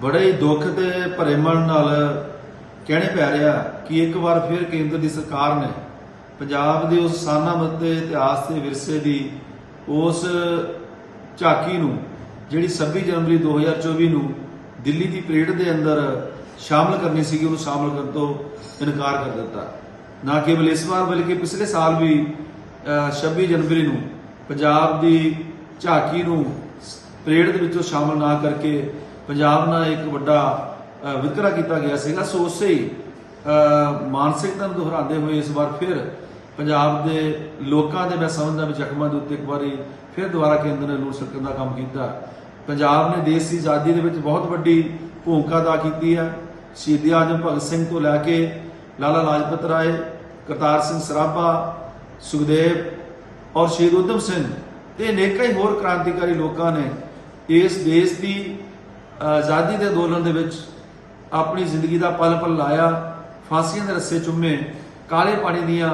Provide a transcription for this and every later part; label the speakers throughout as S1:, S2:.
S1: ਬੜੇ ਹੀ ਦੁੱਖ ਤੇ ਭਰੇ ਮਨ ਨਾਲ ਕਹਿਣੇ ਪੈ ਰਿਹਾ ਕਿ ਇੱਕ ਵਾਰ ਫਿਰ ਕੇਂਦਰ ਦੀ ਸਰਕਾਰ ਨੇ ਪੰਜਾਬ ਦੇ ਉਸ ਸਾਨਾਮਤ ਤੇ ਇਤਿਹਾਸ ਤੇ ਵਿਰਸੇ ਦੀ ਉਸ ਝਾਕੀ ਨੂੰ ਜਿਹੜੀ 26 ਜਨਵਰੀ 2024 ਨੂੰ ਦਿੱਲੀ ਦੀ ਪਰੇਡ ਦੇ ਅੰਦਰ ਸ਼ਾਮਲ ਕਰਨੀ ਸੀਗੀ ਉਹਨੂੰ ਸ਼ਾਮਲ ਕਰਨ ਤੋਂ ਇਨਕਾਰ ਕਰ ਦਿੱਤਾ। ਨਾ ਕੇਵਲ ਇਸ ਵਾਰ ਬਲਕਿ ਪਿਛਲੇ ਸਾਲ ਵੀ ਅਹ, 26 ਜਨਵਰੀ ਨੂੰ ਪੰਜਾਬ ਦੀ ਝਾਕੀ ਨੂੰ ਪਰੇਡ ਦੇ ਵਿੱਚੋਂ ਸ਼ਾਮਲ ਨਾ ਕਰਕੇ ਪੰਜਾਬ ਨਾਲ ਇੱਕ ਵੱਡਾ ਅਹ, ਵਿਤਕਰਾ ਕੀਤਾ ਗਿਆ ਸੀਗਾ। ਸੋ ਉਸੇ ਮਾਨਸਿਕਤਾ ਨੂੰ ਦੁਹਰਾਉਂਦੇ ਹੋਏ ਇਸ ਵਾਰ ਫਿਰ ਪੰਜਾਬ ਦੇ ਲੋਕਾਂ ਦੇ ਮੈਂ ਸਮਝਦਾ ਵੀ ਜ਼ਖਮਾਂ ਦੇ ਉੱਤੇ ਇੱਕ ਵਾਰੀ ਫਿਰ ਦੁਬਾਰਾ ਕੇਂਦਰ ਨੇ ਲੂਟ ਸਕਣ ਦਾ ਕੰਮ ਕੀਤਾ। ਪੰਜਾਬ ਨੇ ਦੇਸ਼ ਦੀ ਆਜ਼ਾਦੀ ਦੇ ਵਿੱਚ ਬਹੁਤ ਵੱਡੀ ਭੂਮਿਕਾ ਅਦਾ ਕੀਤੀ ਹੈ। ਸ਼ਹੀਦੀ ਆਜਮ ਭਗਤ ਸਿੰਘ ਤੋਂ ਲੈ ਕੇ ਲਾਲਾ ਲਾਜਪਤ ਰਾਏ ਕਰਤਾਰ ਸਿੰਘ ਸਰਾਭਾ ਸੁਖਦੇਵ ਔਰ ਸ਼ਹੀਦ ਉਧਮ ਸਿੰਘ ਤੇ ਅਨੇਕਾਂ ਹੀ ਹੋਰ ਕ੍ਰਾਂਤੀਕਾਰੀ ਲੋਕਾਂ ਨੇ ਇਸ ਦੇਸ਼ ਦੀ ਆਜ਼ਾਦੀ ਦੇ ਅੰਦੋਲਨ ਦੇ ਵਿੱਚ ਆਪਣੀ ਜ਼ਿੰਦਗੀ ਦਾ ਪਲ ਪਲ ਲਾਇਆ, ਫਾਂਸੀਆਂ ਦੇ ਰੱਸੇ ਚੁੰਮੇ, ਕਾਲੇ ਪਾਣੀ ਦੀਆਂ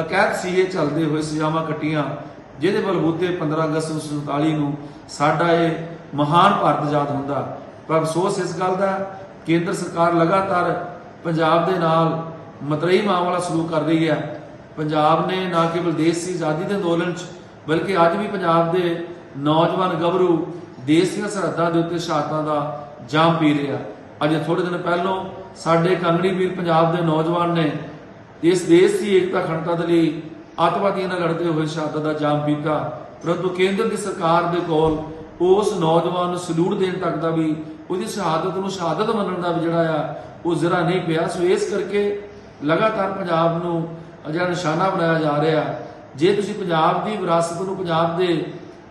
S1: ਅਕੈਦ ਸੀਏ ਚੱਲਦੇ ਹੋਏ ਸਜ਼ਾਵਾਂ ਕੱਟੀਆਂ, ਜਿਹਦੇ ਬਲਬੂਤੇ 15 ਅਗਸਤ 1947 ਨੂੰ ਸਾਡਾ ਇਹ ਮਹਾਨ ਭਾਰਤ ਆਜ਼ਾਦ ਹੁੰਦਾ। ਪਰ ਅਫਸੋਸ ਇਸ ਗੱਲ ਦਾ ਕੇਂਦਰ ਸਰਕਾਰ ਲਗਾਤਾਰ ਪੰਜਾਬ ਦੇ ਨਾਲ ਮਤਰੇਈ ਮਾਮਲਾ ਸਲੂਕ ਕਰ ਰਹੀ ਹੈ। ਪੰਜਾਬ ਨੇ ਨਾ ਕੇਵਲ ਦੇਸ਼ ਦੀ ਆਜ਼ਾਦੀ ਦੇ ਅੰਦੋਲਨ 'ਚ, ਬਲਕਿ ਅੱਜ ਵੀ ਪੰਜਾਬ ਦੇ ਨੌਜਵਾਨ ਗੱਭਰੂ ਦੇਸ਼ ਦੀਆਂ ਸਰਹੱਦਾਂ ਦੇ ਉੱਤੇ ਸ਼ਹਾਦਤਾਂ ਦਾ ਜਾਮ ਪੀ ਰਿਹਾ ਅੱਜ ਥੋੜੇ ਦਿਨ ਪਹਿਲਾਂ ਸਾਡੇ ਕੰਗਣੀ ਵੀਰ ਪੰਜਾਬ ਦੇ ਨੌਜਵਾਨ ਨੇ ਇਸ ਦੇਸ਼ ਦੀ ਏਕਤਾ ਖੰਡਤਾ ਦੇ ਲਈ ਅੱਤਵਾਦੀਆਂ ਨਾਲ ਲੜਦੇ ਹੋਏ ਸ਼ਹਾਦਤ ਦਾ ਜਾਮ ਪੀਤਾ। ਪਰੰਤੂ ਕੇਂਦਰ ਦੀ ਸਰਕਾਰ ਦੇ ਕੋਲ ਉਸ ਨੌਜਵਾਨ ਨੂੰ ਸਲੂਟ ਦੇਣ ਤੱਕ ਦਾ ਵੀ, ਉਹਦੀ ਸ਼ਹਾਦਤ ਨੂੰ ਸ਼ਹਾਦਤ ਮੰਨਣ ਦਾ ਵੀ ਜਿਹੜਾ ਆ, ਉਹ ਜ਼ਰਾ ਨਹੀਂ ਪਿਆ। ਸੋ ਇਸ ਕਰਕੇ ਲਗਾਤਾਰ ਪੰਜਾਬ ਨੂੰ ਜਿਹੜਾ ਨਿਸ਼ਾਨਾ ਬਣਾਇਆ ਜਾ ਰਿਹਾ। ਜੇ ਤੁਸੀਂ ਪੰਜਾਬ ਦੀ ਵਿਰਾਸਤ ਨੂੰ, ਪੰਜਾਬ ਦੇ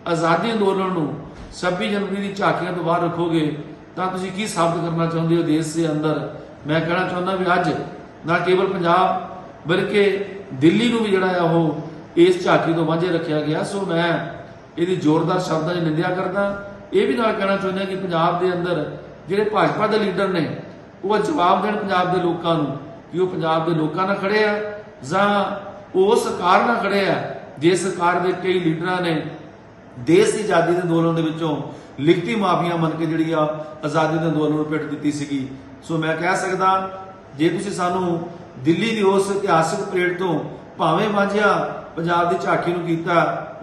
S1: ਆਜ਼ਾਦੀ ਅੰਦੋਲਨ ਨੂੰ 26 ਜਨਵਰੀ ਦੀ ਝਾਕੀਆਂ ਤੋਂ ਬਾਹਰ ਰੱਖੋਗੇ, ਤਾਂ ਤੁਸੀਂ ਕੀ ਸਾਬਤ ਕਰਨਾ ਚਾਹੁੰਦੇ ਹੋ ਦੇਸ਼ ਦੇ ਅੰਦਰ? ਮੈਂ ਕਹਿਣਾ ਚਾਹੁੰਦਾ ਵੀ ਅੱਜ ਨਾ ਕੇਵਲ ਪੰਜਾਬ, ਬਲਕਿ ਦਿੱਲੀ ਨੂੰ ਵੀ ਜਿਹੜਾ ਆ ਉਹ ਇਸ ਝਾਕੀ ਤੋਂ ਵਾਂਝੇ ਰੱਖਿਆ ਗਿਆ। ਸੋ ਮੈਂ ਇਹਦੀ ਜ਼ੋਰਦਾਰ ਸ਼ਬਦਾਂ 'ਚ ਨਿੰਦਿਆ ਕਰਦਾ। ਇਹ ਵੀ ਨਾਲ ਕਹਿਣਾ ਚਾਹੁੰਦਾ ਕਿ ਪੰਜਾਬ ਦੇ ਅੰਦਰ ਜਿਹੜੇ ਭਾਜਪਾ ਦੇ ਲੀਡਰ ਨੇ, ਉਹ ਜਵਾਬ ਦੇਣ ਪੰਜਾਬ ਦੇ ਲੋਕਾਂ ਨੂੰ ਕਿ ਉਹ ਪੰਜਾਬ ਦੇ ਲੋਕਾਂ ਨਾਲ ਖੜੇ ਆ, ਜਾਂ ਉਹ ਸਰਕਾਰ ਨਾਲ ਖੜੇ ਆ। ਜੇ ਸਰਕਾਰ ਦੇ ਕਈ ਲੀਡਰਾਂ ਨੇ ਦੇਸ਼ ਦੀ ਆਜ਼ਾਦੀ ਦੇ ਅੰਦੋਲਨ ਦੇ ਵਿੱਚੋਂ ਲਿਖਤੀ ਮਾਫੀਆਂ ਮੰਨ ਕੇ ਜਿਹੜੀ ਆ ਆਜ਼ਾਦੀ ਦੇ ਅੰਦੋਲਨ ਨੂੰ ਪਿੱਟ ਦਿੱਤੀ ਸੀਗੀ। ਸੋ ਮੈਂ ਕਹਿ ਸਕਦਾ, ਜੇ ਤੁਸੀਂ ਸਾਨੂੰ ਦਿੱਲੀ ਦੀ ਉਸ ਇਤਿਹਾਸਕ ਪਰੇਡ ਤੋਂ ਭਾਵੇਂ ਵਾਂਝਿਆ ਪੰਜਾਬ ਦੀ ਝਾਕੀ ਨੂੰ ਕੀਤਾ,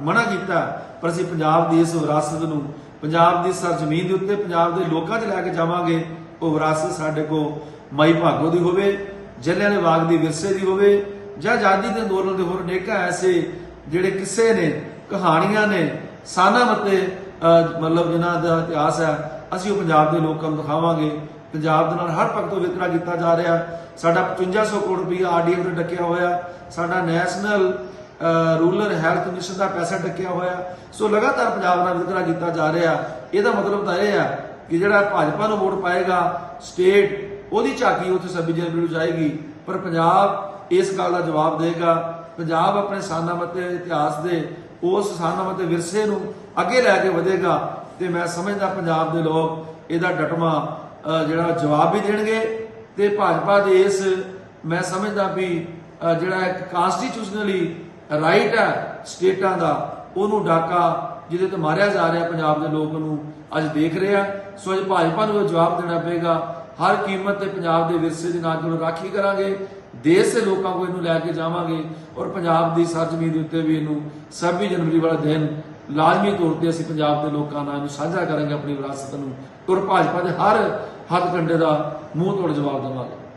S1: ਮਨਾ ਕੀਤਾ, ਪਰ ਅਸੀਂ ਪੰਜਾਬ ਦੀ ਇਸ ਵਿਰਾਸਤ ਨੂੰ, ਪੰਜਾਬ ਦੀ ਸਰਜ਼ਮੀਨ ਦੇ ਉੱਤੇ ਪੰਜਾਬ ਦੇ ਲੋਕਾਂ 'ਚ ਲੈ ਕੇ ਜਾਵਾਂਗੇ, ਉਹ ਵਿਰਾਸਤ ਸਾਡੇ ਕੋ ਮਾਈ ਭਾਗੋ ਦੀ ਹੋਵੇ ਜਲਿਆਂਵਾਲੇ ਬਾਗ ਦੀ ਵਿਰਸੇ ਦੀ ਹੋਵੇ, ਜਾਂ ਆਜ਼ਾਦੀ ਦੇ ਅੰਦੋਲਨ ਦੇ ਹੋਰ ਅਨੇਕਾਂ ਐਸੇ ਜਿਹੜੇ ਕਿੱਸੇ ਨੇ, ਕਹਾਣੀਆਂ ਨੇ ਸਾਨਾ ਮਤੇ ਮਤਲਬ ਜਿਨ੍ਹਾਂ ਦਾ ਇਤਿਹਾਸ ਹੈ, ਅਸੀਂ ਉਹ ਪੰਜਾਬ ਦੇ ਲੋਕਾਂ ਨੂੰ ਦਿਖਾਵਾਂਗੇ। ਪੰਜਾਬ ਦੇ ਨਾਲ ਹਰ ਪੱਖ ਤੋਂ ਵਿਤਕਰਾ ਕੀਤਾ ਜਾ ਰਿਹਾ। ਸਾਡਾ 5500 ਕਰੋੜ ਰੁਪਈਆ ਆਰਡੀਐਫ ਤੇ ਡੱਕਿਆ ਹੋਇਆ। ਸਾਡਾ ਨੈਸ਼ਨਲ ਰੂਰਲ ਹੈਲਥ ਮਿਸ਼ਨ ਦਾ ਪੈਸਾ ਡੱਕਿਆ ਹੋਇਆ। ਸੋ ਲਗਾਤਾਰ ਪੰਜਾਬ ਨਾਲ ਵਿਤਕਰਾ ਕੀਤਾ ਜਾ ਰਿਹਾ। ਇਹਦਾ ਮਤਲਬ ਤਾਂ ਇਹ ਹੈ ਕਿ ਜਿਹੜਾ ਭਾਜਪਾ ਨੂੰ ਵੋਟ ਪਾਏਗਾ, ਸਟੇਟ ਉਹਦੀ ਝਾਕੀ ਉੱਥੇ 26 ਜਨਵਰੀ ਨੂੰ ਜਾਏਗੀ। ਪਰ ਪੰਜਾਬ ਇਸ ਗੱਲ ਦਾ ਜਵਾਬ ਦੇਗਾ। ਪੰਜਾਬ ਆਪਣੇ ਸਾਨਾ ਮਤੇ ਇਤਿਹਾਸ ਦੇ ਉਸ ਸਾਨਾਮਤ ਤੇ ਵਿਰਸੇ ਨੂੰ ਅੱਗੇ ਲੈ ਕੇ ਵਧੇਗਾ ਤੇ ਮੈਂ ਸਮਝਦਾ ਪੰਜਾਬ ਦੇ ਲੋਕ ਇਹਦਾ ਡਟਵਾ ਜਿਹੜਾ ਜਵਾਬ ਵੀ ਦੇਣਗੇ ਤੇ ਭਾਜਪਾ ਦੇ ਇਸ, ਮੈਂ ਸਮਝਦਾ ਵੀ ਜਿਹੜਾ ਇੱਕ ਕਾਨਸਟੀਟਿਊਸ਼ਨਲੀ ਰਾਈਟ ਹੈ ਸਟੇਟਾਂ ਦਾ, ਉਹਨੂੰ ਡਾਕਾ ਜਿਹਦੇ ਤੇ ਮਾਰਿਆ ਜਾ ਰਿਹਾ ਪੰਜਾਬ ਦੇ ਲੋਕ ਨੂੰ ਅੱਜ ਦੇਖ ਰਿਹਾ ਸੋ ਅੱਜ ਭਾਜਪਾ ਨੂੰ ਇਹ ਜਵਾਬ ਦੇਣਾ ਪਏਗਾ, ਹਰ ਕੀਮਤ ਤੇ ਪੰਜਾਬ ਦੇ ਵਿਰਸੇ ਦੇ ਨਾਲ ਜੁੜ ਰਾਖੀ ਕਰਾਂਗੇ। ਦੇਸ਼ ਦੇ ਲੋਕਾਂ ਕੋਲ ਇਹਨੂੰ ਲੈ ਕੇ ਜਾਵਾਂਗੇ ਔਰ ਪੰਜਾਬ ਦੀ ਸਰਜਮੀ ਦੇ ਉੱਤੇ ਵੀ ਇਹਨੂੰ 26 ਜਨਵਰੀ ਵਾਲਾ ਦਿਨ ਲਾਜ਼ਮੀ ਤੌਰ ਤੇ ਅਸੀਂ ਪੰਜਾਬ ਦੇ ਲੋਕਾਂ ਨਾਲ ਇਹਨੂੰ ਸਾਂਝਾ ਕਰਾਂਗੇ, ਆਪਣੀ ਵਿਰਾਸਤ ਨੂੰ। ਔਰ ਭਾਜਪਾ ਦੇ ਹਰ ਹੱਥ ਕੰਡੇ ਦਾ ਮੂੰਹ ਤੋੜ ਜਵਾਬ ਦੇਵਾਂਗੇ।